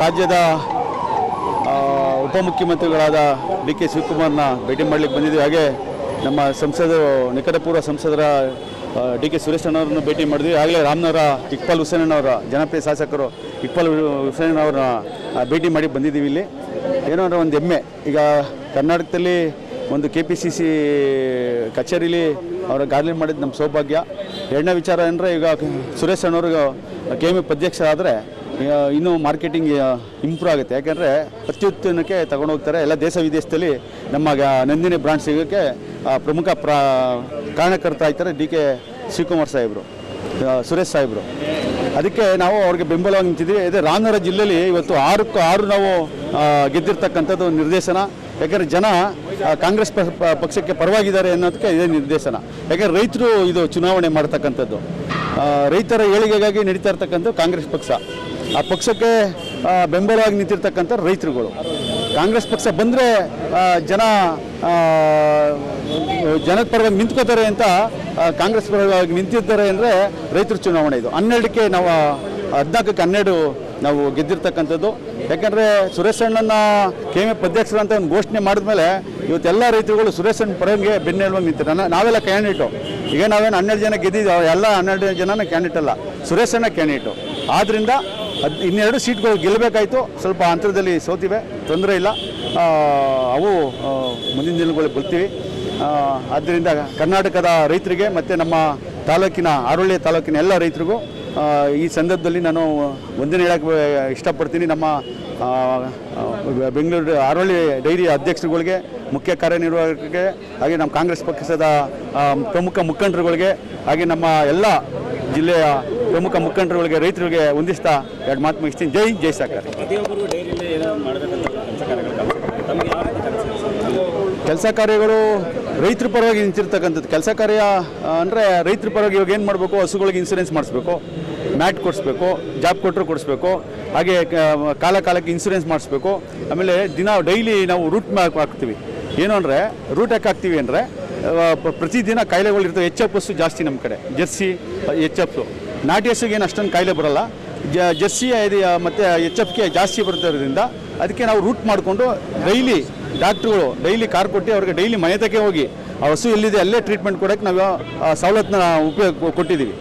ರಾಜ್ಯದ ಉಪಮುಖ್ಯಮಂತ್ರಿಗಳಾದ D K ಶಿವಕುಮಾರ್ನ ಭೇಟಿ ಮಾಡಲಿಕ್ಕೆ ಬಂದಿದ್ದೀವಿ. ಹಾಗೆ ನಮ್ಮ ಸಂಸದರು, ನಿಕಟಪೂರ್ವ ಸಂಸದರ ಡಿ ಕೆ ಸುರೇಶ್ ಅಣ್ಣವ್ರನ್ನ ಭೇಟಿ ಮಾಡಿದ್ವಿ. ಆಗಲೇ ರಾಮನವರ, ಇಕ್ಬಾಲ್ ಹುಸೇನಣ್ಣವರ ಜನಪ್ರಿಯ ಶಾಸಕರು ಇಕ್ಬಾಲ್ ಹುಸೇನ್ ಅವ್ರನ್ನ ಭೇಟಿ ಮಾಡಿ ಬಂದಿದ್ದೀವಿ ಇಲ್ಲಿ. ಏನೋ ಒಂದು ಹೆಮ್ಮೆ. ಈಗ ಕರ್ನಾಟಕದಲ್ಲಿ ಒಂದು ಕೆ ಪಿ ಸಿ ಸಿ ಕಚೇರಿಲಿ ಅವರ ಗಾರ್ಲಿನ್ ಮಾಡಿದ್ದು ನಮ್ಮ ಸೌಭಾಗ್ಯ. ಎರಡನೇ ವಿಚಾರ ಅಂದರೆ ಈಗ ಸುರೇಶ್ ಅಣ್ಣವ್ರಿಗೆ ಕೆ ಎಂ ಎಫ್ ಅಧ್ಯಕ್ಷ ಆದರೆ ಇನ್ನೂ ಮಾರ್ಕೆಟಿಂಗ್ ಇಂಪ್ರೂವ್ ಆಗುತ್ತೆ. ಯಾಕೆಂದರೆ ತಗೊಂಡು ಹೋಗ್ತಾರೆ ಎಲ್ಲ ದೇಶ ವಿದೇಶದಲ್ಲಿ ನಮ್ಮ ನಂದಿನಿ ಬ್ರಾಂಡ್ ಸಿಗೋಕ್ಕೆ ಪ್ರಮುಖ ಪ್ರಾ, ಕಾರಣಕರ್ತ ಆಯ್ತಾರೆ ಡಿ ಕೆ ಶಿವಕುಮಾರ್ ಸಾಹೇಬರು ಸುರೇಶ್ ಸಾಹೇಬರು. ಅದಕ್ಕೆ ನಾವು ಅವ್ರಿಗೆ ಬೆಂಬಲವಾಗಿ ನಿಂತಿದ್ವಿ ಅದೇ ರಾಮನಗರ ಜಿಲ್ಲೆಯಲ್ಲಿ ಇವತ್ತು ಆರಕ್ಕೂ ಆರು ನಾವು ಗೆದ್ದಿರ್ತಕ್ಕಂಥದ್ದು ನಿರ್ದೇಶನ. ಯಾಕಂದರೆ ಜನ ಕಾಂಗ್ರೆಸ್ ಪಕ್ಷಕ್ಕೆ ಪರವಾಗಿದ್ದಾರೆ ಅನ್ನೋದಕ್ಕೆ ಇದೇ ನಿರ್ದೇಶನ. ಯಾಕಂದರೆ ರೈತರು ಇದು ಚುನಾವಣೆ ಮಾಡ್ತಕ್ಕಂಥದ್ದು. ರೈತರ ಏಳಿಗೆಗಾಗಿ ನಡೀತಾ ಇರ್ತಕ್ಕಂಥದ್ದು ಕಾಂಗ್ರೆಸ್ ಪಕ್ಷ. ಆ ಪಕ್ಷಕ್ಕೆ ಬೆಂಬಲವಾಗಿ ನಿಂತಿರ್ತಕ್ಕಂಥ ರೈತರುಗಳು. ಕಾಂಗ್ರೆಸ್ ಪಕ್ಷ ಬಂದರೆ ಜನ ಜನದ ಪರವಾಗಿ ನಿಂತ್ಕೋತಾರೆ ಅಂತ ಕಾಂಗ್ರೆಸ್ ಪರವಾಗಿ ನಿಂತಿದ್ದಾರೆ ಅಂದರೆ ರೈತರ ಚುನಾವಣೆ ಇದು. ಹನ್ನೆರಡಕ್ಕೆ ನಾವು ಹದಿನಾಲ್ಕಕ್ಕೆ ಹನ್ನೆರಡು ನಾವು ಗೆದ್ದಿರ್ತಕ್ಕಂಥದ್ದು. ಯಾಕಂದರೆ ಸುರೇಶ್ ಅಣ್ಣನ ಕೆ ಎಂ ಎಫ್ ಅಧ್ಯಕ್ಷರು ಅಂತ ಒಂದು ಘೋಷಣೆ ಮಾಡಿದ್ಮೇಲೆ ಇವತ್ತೆಲ್ಲ ರೈತರುಗಳು ಸುರೇಶ್ ಅಣ್ಣ ಪರಂಗೆ ಬೆನ್ನೆಲುವಾಗಿ ನಿಂತಾರೆ ನಾವೆಲ್ಲ ಕ್ಯಾಂಡಿಡೇಟು ಈಗ ನಾವೇನು ಹನ್ನೆರಡು ಜನ ಗೆದ್ದಿದ್ದೀವಿ ಎಲ್ಲ ಹನ್ನೆರಡು ಜನನ ಕ್ಯಾಂಡಿಡೇಟ್ ಅಲ್ಲ. ಸುರೇಶ್ ಅಣ್ಣ ಕ್ಯಾಂಡಿಡೇಟು ಆದ್ದರಿಂದ ಹದ್ ಇನ್ನೆರಡು ಸೀಟ್ಗಳು ಗೆಲ್ಲಬೇಕಾಯಿತು. ಸ್ವಲ್ಪ ಅಂತರದಲ್ಲಿ ಸೋತಿವೆ. ತೊಂದರೆ ಇಲ್ಲ. ಅವು ಮುಂದಿನ ದಿನಗಳಲ್ಲಿ ಬರ್ತೀವಿ ಆದ್ದರಿಂದ ಕರ್ನಾಟಕದ ರೈತರಿಗೆ ಮತ್ತು ನಮ್ಮ ತಾಲೂಕಿನ ಆರೋಳ್ಯ ತಾಲೂಕಿನ ಎಲ್ಲ ರೈತರಿಗೂ ಈ ಸಂದರ್ಭದಲ್ಲಿ ನಾನು ಒಂದನೇ ಹೇಳಕ್ಕೆ ಇಷ್ಟಪಡ್ತೀನಿ. ನಮ್ಮ ಬೆಂಗಳೂರು ಆರೋಳಿ ಡೈರಿ ಅಧ್ಯಕ್ಷರುಗಳಿಗೆ, ಮುಖ್ಯ ಕಾರ್ಯನಿರ್ವಾಹಕರಿಗೆ, ಹಾಗೆ ನಮ್ಮ ಕಾಂಗ್ರೆಸ್ ಪಕ್ಷದ ಪ್ರಮುಖ ಮುಖಂಡರುಗಳಿಗೆ, ಹಾಗೆ ನಮ್ಮ ಎಲ್ಲ ಜಿಲ್ಲೆಯ ಪ್ರಮುಖ ಮುಖಂಡರುಗಳಿಗೆ ರೈತರಿಗೆ ಹೊಂದಿಸ್ತಾ ಎರಡು ಮಾತು ಮುಗಿಸ್ತೀನಿ. ಜೈ ಜೈ ಸಾಕರ್. ಕೆಲಸ ಕಾರ್ಯಗಳು ರೈತರ ಪರವಾಗಿ ನಿಂತಿರ್ತಕ್ಕಂಥದ್ದು. ಕೆಲಸ ಕಾರ್ಯ ಅಂದರೆ ರೈತರ ಪರವಾಗಿ ಇವಾಗ ಏನು ಮಾಡಬೇಕು? ಹಸುಗಳಿಗೆ ಇನ್ಸೂರೆನ್ಸ್ ಮಾಡಿಸ್ಬೇಕು. ಮ್ಯಾಟ್ ಕೊಡಿಸ್ಬೇಕು. ಜಾಬ್ ಕೊಟ್ಟರು ಕೊಡಿಸ್ಬೇಕು. ಹಾಗೆ ಕಾಲ ಕಾಲಕ್ಕೆ ಇನ್ಸೂರೆನ್ಸ್ ಮಾಡಿಸ್ಬೇಕು. ಆಮೇಲೆ ದಿನ ಡೈಲಿ ನಾವು ರೂಟ್ ಮ್ಯಾಕ್ ಹಾಕ್ತೀವಿ. ಏನು ಅಂದರೆ ರೂಟ್ ಯಾಕೆ ಹಾಕ್ತೀವಿ ಅಂದರೆ ಪ್ರತಿದಿನ ಕಾಯಿಲೆಗಳು ಇರ್ತವೆ ಎಚ್ ಎಫ್ ಬಸ್ಸು ಜಾಸ್ತಿ ನಮ್ಮ ಕಡೆ. ಜೆರ್ಸಿ ಎಚ್ ಎಫ್ ನಾಟಿ ಹಸುಗೆ ಏನು ಅಷ್ಟೊಂದು ಕಾಯಿಲೆ ಬರೋಲ್ಲ. ಜರ್ಸಿ ಮತ್ತು ಎಚ್ ಎಫ್ ಕೆ ಜಾಸ್ತಿ ಬರ್ತಿರೋದ್ರಿಂದ ಅದಕ್ಕೆ ನಾವು ರೂಟ್ ಮಾಡಿಕೊಂಡು ಡೈಲಿ ಡಾಕ್ಟ್ರುಗಳು ಡೈಲಿ ಕಾರ್ ಕೊಟ್ಟು ಅವ್ರಿಗೆ ಡೈಲಿ ಮನೆ ತಕ್ಕೆ ಹೋಗಿ ಆ ಹಸು ಎಲ್ಲಿದೆ ಅಲ್ಲೇ ಟ್ರೀಟ್ಮೆಂಟ್ ಕೊಡೋಕ್ಕೆ ನಾವು ಸವಲತ್ತನ್ನ ಉಪಯೋಗ ಕೊಟ್ಟಿದ್ದೀವಿ.